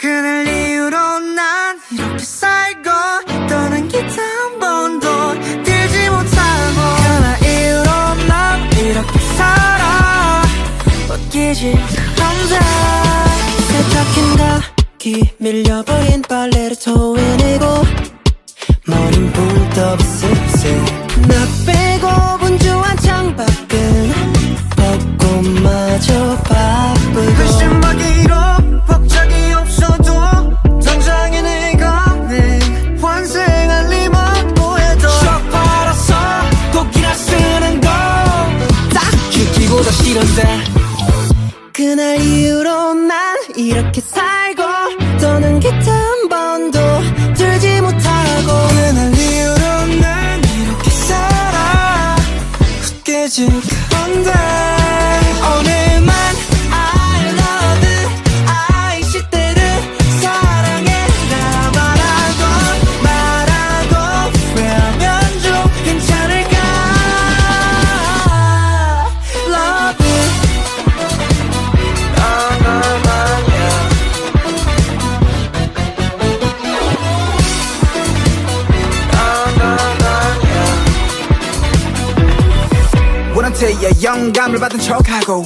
그날 이후로 난 이렇게 살고 떠난 기타 한 번도 들지 못하고 그날 이후로 난 이렇게 살아 웃기지 않다 세탁한 닭이 밀려버린 빨래를 토해내고 머린 습습. 나 싫은데. 그날 이후로 난 이렇게 살고 떠는 기타 한 번도 들지 못하고 그날 이후로 난 이렇게 살아. 깨질건데 원한테의 영감을 받은 척하고